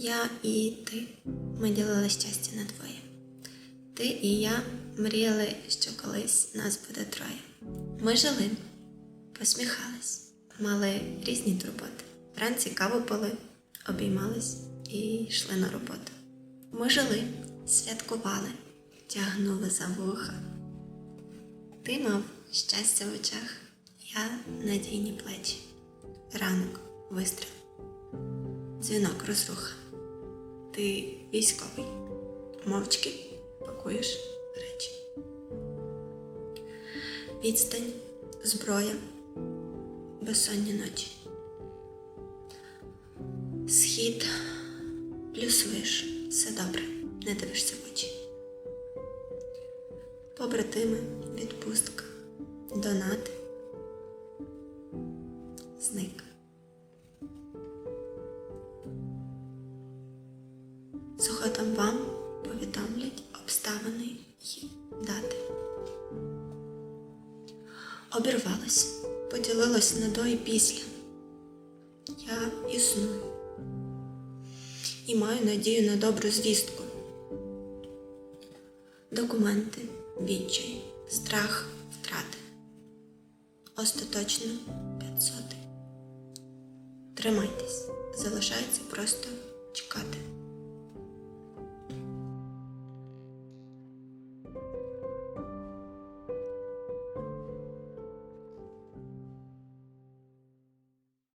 Я і ти. Ми ділили щастя на двоє. Ти і я мріяли, що колись нас буде троє. Ми жили, посміхались, мали різні турботи. Вранці каву пили, обіймались і йшли на роботу. Ми жили, святкували, тягнули за вуха. Ти мав щастя в очах, я надійні плечі. Ранок вистріл. Дзвінок розруха. Ти військовий. Мовчки пакуєш речі. Відстань, зброя, безсонні ночі. Схід плюс виш. Все добре, не дивишся в очі. Побратими, відпустка, донати. Згодом вам повідомлять обставини й дати. Обірвалось, поділилось на до і після. Я існую і маю надію на добру звістку. Документи, відчай, страх, втрати. Остаточно 500. Тримайтесь, залишається просто чекати.